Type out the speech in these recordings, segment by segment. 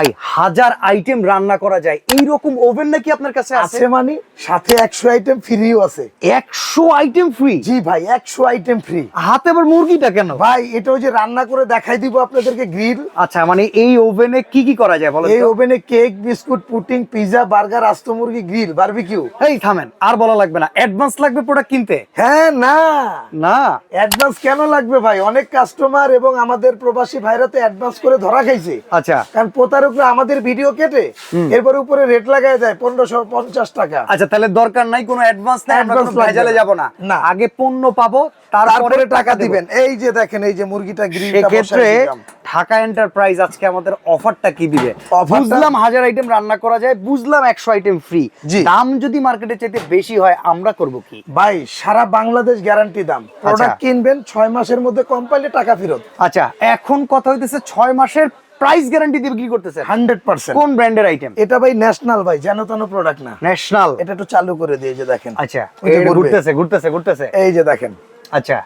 ভাই হাজার আইটেম রান্না করা যায়। এইরকম ওভেন নাকি আপনার কাছে আছে? মানে সাথে একশো আইটেম ফ্রিও আছে। একশো আইটেম ফ্রি জি ভাই একশো আইটেম ফ্রি হাতে আবার মুরগিটা কেন? ভাই এটা ওই যে রান্না করে দেখাই দিব আপনাদেরকে গ্রিল আচ্ছা মানে এই ওভেনে কি কি করা যায় বলেন এই ওভেনে cake biscuit pudding pizza burger আস্ত মুরগি গ্রিল বারবিকিউ এই থামেন আর বলা লাগবে না। অ্যাডভান্স লাগবে প্রোডাক্ট কিনতে? হ্যাঁ না। না? অ্যাডভান্স কেন লাগবে ভাই? অনেক কাস্টমার এবং আমাদের প্রবাসী ভাইরা তো অ্যাডভান্স করে ধরা খাইছে। আচ্ছা। কারণ প্রতারকরা আমাদের ভিডিও কেটে এরপর উপরে রেট লাগায় দেয় পনেরোশো পঞ্চাশ টাকা। আচ্ছা তাহলে দরকার নাই কোনো অ্যাডভান্স নাই ভেজালে না। যাব না। না। আগে পণ্য পাবো তারপরে টাকা দিবেন। এই যে দেখেন এই যে মুরগিটা গ্রিল সেক্ষেত্রে ঢাকা এন্টারপ্রাইজ আজকে আমাদের অফারটা কি দিবে? বুঝলাম হাজার আইটেম রান্না করা যায় বুঝলাম একশো আইটেম ফ্রি দাম যদি মার্কেটে চাইতে বেশি হয় আমরা করব কি? ভাই সারা বাংলাদেশ গ্যারান্টি দাম। প্রোডাক্ট কিনবেন ছয় মাসের মধ্যে কম পাইলে টাকা ফেরত। আচ্ছা এখন কথা হইতেছে ছয় মাসের প্রাইস গ্যারান্টি দিয়ে বিক্রি করতেছে। Hundred percent. কোন ব্র্যান্ডের আইটেম এটা ভাই ন্যাশনাল ভাই যেন তেন প্রোডাক্ট না। ন্যাশনাল? এটা একটু চালু করে দিয়ে যে দেখেন। আচ্ছা ঘুরতেছে ঘুরতেছে ঘুরতেছে। এই যে দেখেন। আচ্ছা।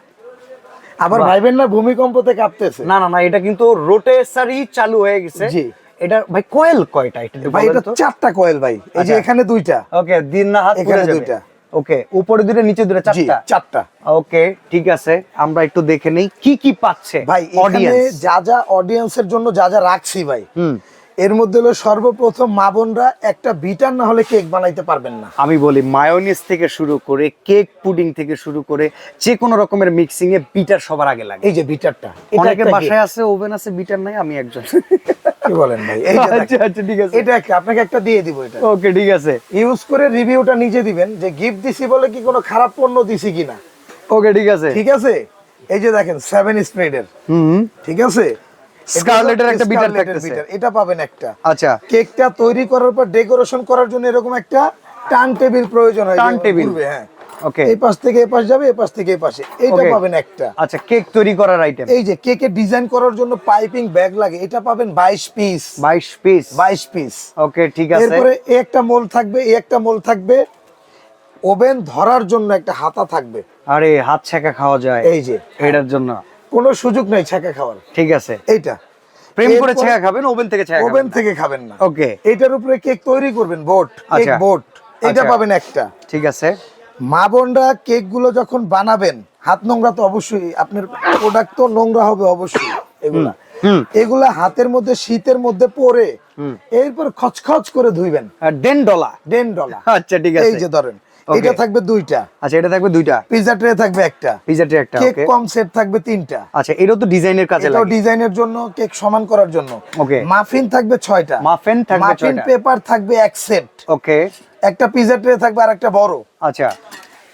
আবার। ভাইবেন না ভূমিকম্পতে কাঁপতেছে না না না এটা কিন্তু রোটেসারি চালু হয়ে গেছে। জি। এটা ভাই কয়েল কয়টা? এটা ভাই এটা চারটা কয়েল ভাই। এই যে আচ্ছা। এখানে দুইটা। ওকে দিন না হাত এখানে দুইটা। ওকে উপরে দুটো নিচে দুটো চারটা? চারটা। ওকে ঠিক আছে আমরা একটু দেখে নেই। কি কি পাচ্ছে ভাই অডিয়েন্স যা যা অডিয়েন্সের জন্য যা যা রাখছি ভাই হুম। এর মধ্যে হলো সর্বপ্রথম মা বোনরা একটা বিটার না হলে কেক বানাইতে পারবেন না। আমি বলি মায়োনিজ থেকে শুরু করে কেক পুডিং থেকে শুরু করে যে কোনো রকমের মিক্সিং এ বিটার সবার আগে লাগে। এই যে বিটারটা অনেকের বাসায় আছে ওভেন আছে বিটার নাই আমি একজন। কি বলেন ভাই? এই যে আচ্ছা দেখেন। আচ্ছা ঠিক আছে। এটা একটা আপনাকে একটা দিয়ে দিব এটা। ওকে ঠিক আছে। ইউজ করে রিভিউটা নিজে দিবেন যে গিফট দিছি বলে কি কোনো খারাপ পণ্য দিছি কিনা। ওকে ঠিক আছে। ঠিক আছে? এই যে দেখেন সেভেন স্প্রেডের হুম। ঠিক আছে? Scarlett-এর একটা বিটার থাকতেছে। এটা পাবেন একটা। আচ্ছা। কেকটা তৈরি করার পর ডেকোরেশন করার জন্য এরকম একটা টার্ন টেবিল প্রয়োজন হয়। ঘুরবে, হ্যাঁ। এই পাশ থেকে এই পাশ যাবে এই পাশ থেকে এই পাশে। এইটা পাবেন একটা। আচ্ছা কেক তৈরি করার আইটেম এই যে কেকের ডিজাইন করার জন্য পাইপিং ব্যাগ লাগে এটা পাবেন বাইশ পিস 22 পিস বাইশ পিস ওকে ঠিক আছে। এরপরে এই একটা মোল থাকবে এই একটা মোল থাকবে। ওভেন ধরার জন্য একটা হাতা থাকবে। আরে হাত ছেঁকা খাওয়া যায়। এই যে। এটার জন্য। কোনো সুযোগ নাই ছাকা খাওয়ার। ঠিক আছে। এইটা। প্রেম করে ছেঁকা খাবেন ওভেন থেকে ছেঁকা ওভেন থেকে খাবেন না। ওকে এটার উপরে কেক তৈরি করবেন বোট কেক আচ্ছা। বোট। এটা আচ্ছা। পাবেন একটা। ঠিক আছে। মা বোনরা কেকগুলো যখন বানাবেন হাত নোংরা তো অবশ্যই আপনার প্রোডাক্ট তো নোংরা হবে অবশ্যই এগুলা। হুম এগুলা হাতের মধ্যে শীতের মধ্যে পরে। এরপর খচখচ করে ধুইবেন। ডেন ডলা ডেন ডলা আচ্ছা ঠিক আছে। এই যে ধরেন. এটা থাকবে দুইটা। আচ্ছা এটা থাকবে দুইটা। পিজা ট্রে থাকবে একটা। পিজা ট্রে একটা কেক কম সেট থাকবে তিনটা। আচ্ছা এটাও তো ডিজাইনের কাজে এটাও এটা ডিজাইনের জন্য কেক সমান করার জন্য। ওকে মাফিন থাকবে ছয়টা। মাফিন থাকবে মাফিন পেপার থাকবে এক সেট ওকে একটা পিজা ট্রে থাকবে আর একটা বড়। আচ্ছা।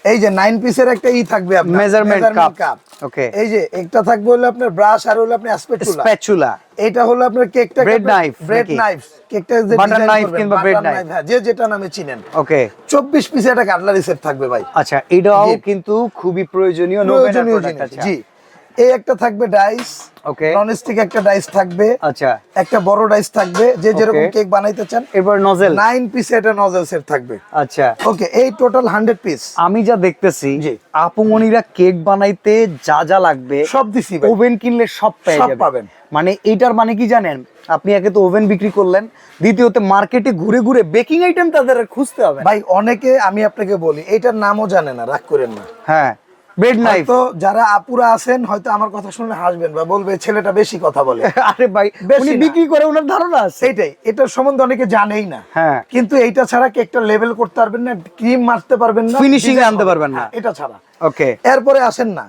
এই যে নাইন পিসের একটা ই থাকবে আপনার মেজারমেন্ট কাপ ওকে এই যে একটা থাকবে হলো আপনার ব্রাশ আর হলো আপনার স্প্যাচুলা স্প্যাচুলা এটা হলো আপনার কেকটা ব্রেড নাইফ ব্রেড নাইফ কেকটা যে বাটার নাইফ কিংবা ব্রেড knife। হ্যাঁ যে যেটা নামে চিনেন। ওকে 24 পিসের একটা কাটলারি সেট থাকবে ভাই। আচ্ছা এটাও কিন্তু খুবই প্রয়োজনীয় নোভেনার প্রয়োজনীয় জি। এই একটা থাকবে ডাইস ওকে ননস্টিক একটা ডাইস থাকবে। আচ্ছা। একটা বড় ডাইস থাকবে যে যেরকম কেক বানাইতে চান। এবার নজেল নাইন পিসে একটা নজল সেট থাকবে। আচ্ছা। ওকে এই টোটাল হান্ড্রেড পিস আমি যা দেখতেছি। আপুমনিরা কেক বানাইতে যা যা লাগবে সব দিছি ভাই। ওভেন কিনলে সব পেয়ে সব পাবেন। মানে এইটার মানে কি জানেন? আপনি একে তো ওভেন বিক্রি করলেন দ্বিতীয়তে মার্কেটে ঘুরে ঘুরে বেকিং আইটেম তাদের খুঁজতে হবে ভাই অনেকে আমি আপনাকে বলি এটার নামও জানে না রাগ করেন না। হ্যাঁ। ব্রেড নাইফ তো যারা আপুরা আছেন হয়তো আমার কথা শুনে হাসবেন বা বলবে ছেলেটা বেশি কথা বলে। আরে ভাই উনি বিক্রি করে ওনার ধারণা আছে। সেইটাই এটার সম্বন্ধে অনেকে জানেই না। হ্যাঁ। কিন্তু এইটা ছাড়া কেকটা লেভেল করতে পারবেন না ক্রিম মারতে পারবেন না ফিনিশিং আনতে পারবেন না। হ্যাঁ, এটা ছাড়া। ওকে এরপরে আসেন না।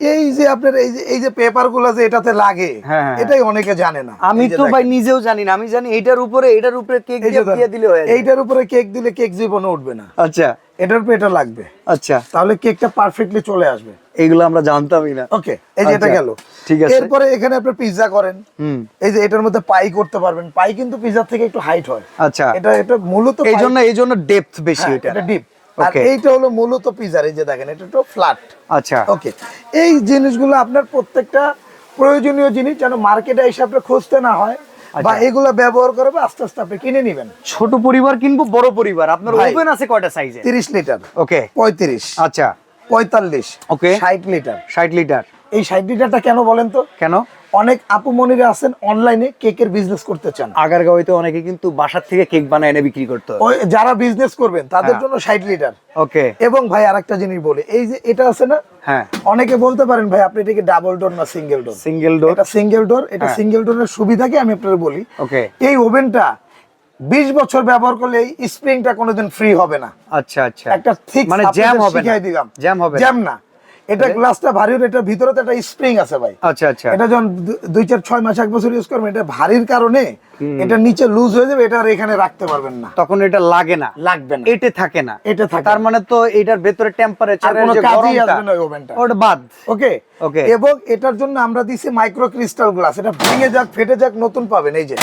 এই যে আপনার এই যে এই যে পেপারগুলো যে এটাতে লাগে হ্যাঁ, হ্যাঁ। এটাই অনেকে জানে না। আমি তো ভাই নিজেও জানি না। আমি জানি এইটার উপরে এটার উপরে কেক দিয়ে দিলে হয়ে। এইটার উপরে কেক দিলে কেক জীবনে উঠবে না। আচ্ছা। এটার উপরে এটা লাগবে। আচ্ছা। তাহলে কেকটা পারফেক্টলি চলে আসবে। এইগুলো আমরা জানতামই না। ওকে এই যে এটা আচ্ছা, গেল। ঠিক আছে। এরপরে এখানে আপনি পিৎজা করেন। হুম। এই যে এটার মধ্যে পাই করতে পারবেন। পাই কিন্তু পিৎজার থেকে একটু হাইট হয়। আচ্ছা। এটা এটা মূলত এই জন্য এই জন্য ডেপথ বেশি হ্যাঁ, এটা এটা ডিপ আর এইটা হলো মূলত পিৎজার এই যে দেখেন এটা তো ফ্ল্যাট আচ্ছা। ওকে এই জিনিসগুলো আপনার প্রত্যেকটা প্রয়োজনীয় জিনিস যেন মার্কেটে এসে আপনি খুঁজতে না হয় বা আচ্ছা। এগুলো ব্যবহার করবে আস্তে আস্তে আপনি কিনে নেবেন। ছোট পরিবার কিনবো বড় পরিবার। আপনার। ওভেন আছে কয়টা সাইজে তিরিশ লিটার ওকে পঁয়ত্রিশ। আচ্ছা। পঁয়তাল্লিশ। Okay. ষাট লিটার ষাট লিটার এই ষাট লিটারটা কেন বলেন তো? কেন? অনেক আপু মনিরা আছেন অনলাইনে কেকের বিজনেস করতে চান। আগারগাঁওতে অনেকে কিন্তু বাসার থেকে কেক বানায় এনে বিক্রি করতো। ওই যারা বিজনেস করবেন তাদের হ্যাঁ। জন্য ষাট লিটার ওকে। এবং ভাই আরেকটা জিনিস বলি এই যে এটা আছে না? হ্যাঁ। অনেকে বলতে পারেন ভাই আপনি এটাকে ডাবল ডোর না সিঙ্গেল ডোর সিঙ্গেল ডোর এটা সিঙ্গেল ডোর এটা। সিঙ্গেল ডোরের সুবিধা কি আমি আপনাদের বলি। ওকে। এই ওভেনটা বিশ বছর ব্যবহার করলে এই স্প্রিংটা কোনোদিন ফ্রি হবে না। আচ্ছা আচ্ছা। একটা ঠিক মানে জ্যাম হবে না। জ্যাম হবে জ্যাম না। এটা গ্লাসটা ভারী এটার ভিতরে একটা স্প্রিং আছে ভাই। আচ্ছা আচ্ছা। এটা যখন দুই চার ছয় মাস এক বছর ইউজ করবেন এটা ভারীর কারণে এটা নিচে লুজ হয়ে যাবে এটা আর এখানে রাখতে পারবেন না। তখন এটা লাগে না। লাগবে না। এটে থাকে না। এটা থাকে তার মানে তো এটার ভেতরে টেম্পারেচার কোনো কাজেই আসবে না ওভেনটা। ওটা বাদ। ওকে Okay. এবং এটার জন্য আমরা দিছি মাইক্রো ক্রিস্টাল গ্লাস এটা ভেঙে যাক ফেটে যাক নতুন পাবেন। এই যে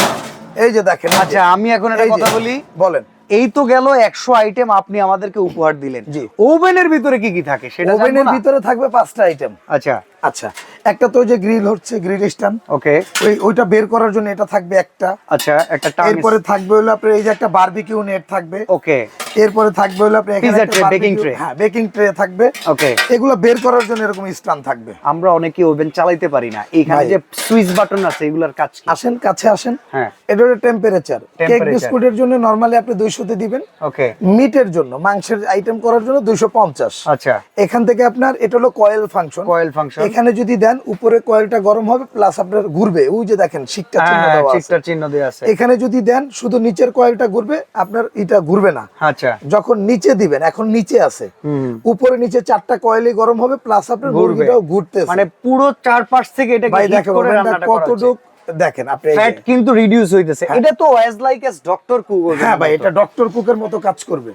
এই যে দেখেন। আচ্ছা আমি এখন একটা কথা বলি। বলেন। এই তো গেল একশো আইটেম আপনি আমাদেরকে উপহার দিলেন। ওভেনের ভিতরে কি কি থাকে সেটা ওভেনের ভিতরে থাকবে পাঁচটা আইটেম আচ্ছা। আচ্ছা। একটা তো যে গ্রিল হচ্ছে গ্রিল স্ট্যান্ড ওকে ওই ওইটা বের করার জন্য এটা থাকবে একটা। আচ্ছা একটা এরপরে থাকবে হলো আপনার এই যে একটা বারবিকিউ নেট থাকবে। ওকে এরপরে থাকবে হলো আপনার tray, baking barbecue- tray। হ্যাঁ বেকিং ট্রে থাকবে। ওকে এগুলো বের করার জন্য এরকম স্ট্যান্ড থাকবে। আমরা অনেকে ওভেন চালাইতে পারি না। এখানে যে সুইচ বাটন আছে এগুলার কাজ কি? আসেন কাছে আসেন। হ্যাঁ। এটা হলো টেম্পারেচার কেক বিস্কুটের জন্য নরমালি আপনি দুইশোতে দিবেন। ওকে মিটের জন্য মাংসের আইটেম করার জন্য দুইশো পঞ্চাশ। আচ্ছা। এখান থেকে আপনার এটা হলো কয়েল ফাংশন কয়েল ফাংশন এখানে যদি দেন উপরে কয়েলটা গরম হবে প্লাস আপনার ঘুরবে। ওই যে দেখেন শিকটা চিহ্ন হ্যাঁ দেওয়া আছে। চিকটার চিহ্ন দেওয়া আছে। এখানে যদি দেন শুধু নিচের কয়েলটা ঘুরবে আপনার এটা ঘুরবে না। আচ্ছা। যখন নিচে দিবেন এখন নিচে আছে। উপরে নিচে চারটা কয়েলই গরম হবে প্লাস আপনার ঘুরবে। মুরগিটাও ঘুরতেছে। মানে পুরো চারপাশ থেকে হিট দেখেন করে রান্নাটা। কতটুক দেখেন আপনি ফ্যাট কিন্তু রিডিউস হইতেছে। এটা তো as like as doctor cook হ্যাঁ ভাই এটা ডক্টর কুকের মতো কাজ করবে।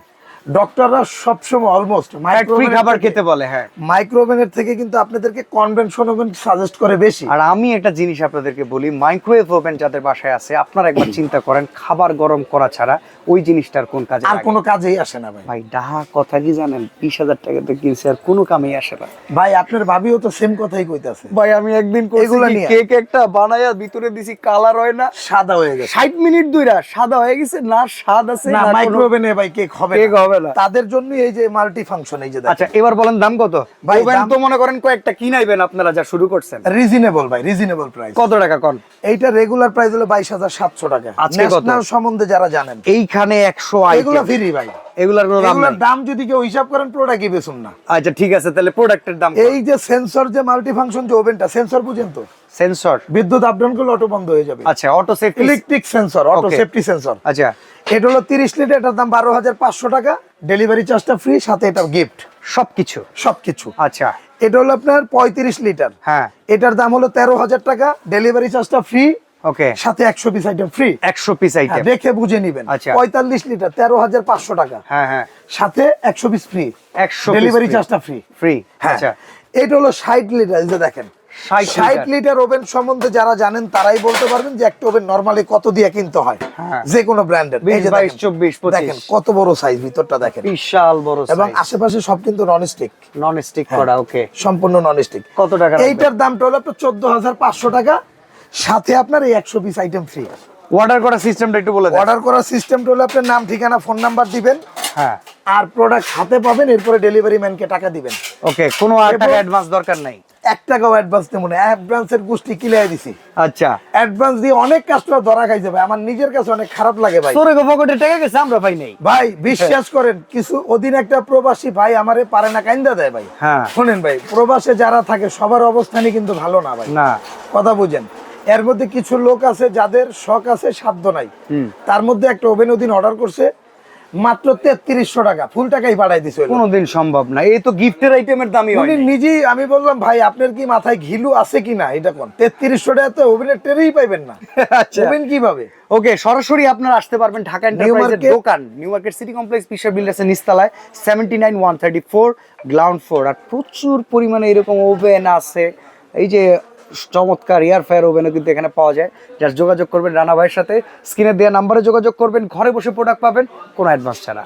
ডক্টররা সবসময় অলমোস্ট ফ্রি খাবার খেতে বলে হ্যাঁ। মাইক্রোওভেনের থেকে কিন্তু আপনাদেরকে কনভেনশন ওভেন সাজেস্ট করে বেশি। আর আমি একটা জিনিস আপনাদেরকে বলি মাইক্রোওয়েভ ওভেন যাদের বাসায় আছে আপনারা একবার চিন্তা করেন খাবার গরম করা ছাড়া ওই জিনিসটার কোন কাজে আর কোনো কাজেই আসে না ভাই। ভাই ডাহা কথা কি জানেন? বিশ হাজার টাকাতে কিনছে আর কোনো কামেই আসে না। ভাই আপনার ভাবিও তো সেম কথাই কইতাছে। ভাই আমি একদিন এগুলা নিয়ে? কেক একটা বানায়া ভিতরে দিছি কালার হয় না। সাদা হয়ে গেছে। ষাট মিনিট দুইরা সাদা হয়ে গেছে না স্বাদ আছে না মাইক্রোওভেনে ভাই কেক হবে কেক হবে না তাদের জন্য এই যে মাল্টি ফাংশন এই যে আচ্ছা এবার বলেন দাম কত? ওভেন তো মনে করেন কয়েকটা কিনাইবেন আপনারা যা শুরু করছেন। রিজনেবল ভাই রিজনেবল প্রাইস কত টাকা কন? এইটা রেগুলার প্রাইস হলো বাইশ হাজার সাতশো টাকা। আজকে কত? ন্যাশনাল সম্বন্ধে যারা জানেন। এইখানে একশো এগুলো ফ্রি ভাই। এগুলার কোনো দাম নাই। দাম যদি কেউ হিসাব করেন প্রোডাক্টই বেচুন না। আচ্ছা ঠিক আছে তাহলে প্রোডাক্টের দাম এই যে সেন্সর যে মাল্টি ফাংশন যে ওভেনটা সেন্সর বুঝেন তো? সেন্সর বিদ্যুৎ আপডাউন করলে অটো বন্ধ হয়ে যাবে। আচ্ছা auto safety electric sensor auto safety sensor আচ্ছা। এটা হলো তিরিশ লিটার এটার দাম বারো হাজার পাঁচশো টাকা। ডেলিভারি চার্জটা ফ্রি সাথে এটা গিফট সবকিছু? সবকিছু। আচ্ছা। এটা হলো আপনার পঁয়ত্রিশ লিটার। হ্যাঁ। এটার দাম হলো তেরো হাজার টাকা ডেলিভারি চার্জটা ফ্রি ওকে। সাথে একশো পিস আইটেম ফ্রি একশো পিস আইটেম দেখে বুঝে নিবেন। আচ্ছা। পঁয়তাল্লিশ লিটার তেরো হাজার পাঁচশো টাকা। হ্যাঁ হ্যাঁ। সাথে একশো পিস ফ্রি একশো ডেলিভারি চার্জটা ফ্রি ফ্রি হ্যাঁ। আচ্ছা। এটা হলো ষাট লিটার দেখেন। 60 ষাট লিটার। ওভেন সম্বন্ধে যারা জানেন তারাই বলতে পারবেন যে একটা ওভেন নর্মালি কত দিয়ে কিনতে হয়। হ্যাঁ। যে কোনো ব্র্যান্ডের 20, 22, 24, 25 দেখেন কত বড় সাইজ ভিতরটা দেখেন। বিশাল বড় এবং আশেপাশে সব কিন্তু নন স্টিক নন স্টিক করা ওকে সম্পূর্ণ নন স্টিক কত টাকা এইটার দামটা হলো আপনার চোদ্দ হাজার পাঁচশো টাকা। সাথে আপনার এই একশো পিস আইটেম ফ্রি অর্ডার করার সিস্টেমটা একটু বলে দেন। অর্ডার করার সিস্টেমটা হলো আপনার নাম ঠিকানা ফোন নাম্বার দিবেন। হ্যাঁ। আর প্রোডাক্ট হাতে পাবেন এরপরে ডেলিভারি ম্যানকে টাকা দিবেন। ওকে কোনো আর টাকা অ্যাডভান্স দরকার নাই? এক টাকাও অ্যাডভান্স না। অ্যাডভান্সের গোষ্ঠী কিলাই দিছি। আচ্ছা। অ্যাডভান্স দিয়ে অনেক কাস্টমার ধরা খাই যাবে আমার নিজের কাছে অনেক খারাপ লাগে ভাই। তোরে পকেটে টাকা গেছে আমরা পাই নাই। ভাই বিশ্বাস করেন কিছু ওদিন একটা প্রবাসী ভাই আমারে পারে না কাইন্দা দেয় ভাই। হ্যাঁ। শোনেন ভাই প্রবাসে যারা থাকে সবার অবস্থানই কিন্তু ভালো না ভাই। না। কথা বুঝেন। এর মধ্যে কিছু লোক আছে যাদের শখ আছে সাধ্য নাই। তার মধ্যে একটা ওভেন ওদিন অর্ডার করছে। মাত্র তেত্রিশশো টাকা। ফুল টাকাই পাঠাই দিছে। কোনোদিন সম্ভব না। এই তো গিফটের আইটেমের দামই উনি নিজেই আমি বললাম ভাই আপনার কি মাথায় ঘিলু আছে কিনা এটা কোন? তেত্রিশশো টাকা তো ওভেনের টেরেই পাইবেন না। আচ্ছা। ওভেন কীভাবে? ওকে সরাসরি আপনারা আসতে পারবেন ঢাকা এন্টারপ্রাইজের দোকান নিউ মার্কেট সিটি কমপ্লেক্স পিসার বিল্ডার্সের নিস্তালায় seventy nine one thirty four ground floor আর প্রচুর পরিমাণে এরকম ওভেন আছে। এই যে চমৎকার এয়ার ফায়ার ওভেনও কিন্তু এখানে পাওয়া যায়। যার যোগাযোগ করবেন রানা ভাইয়ের সাথে, স্ক্রিনে দেওয়া নাম্বারে যোগাযোগ করবেন, ঘরে বসে প্রোডাক্ট পাবেন, কোনো অ্যাডভান্স ছাড়া।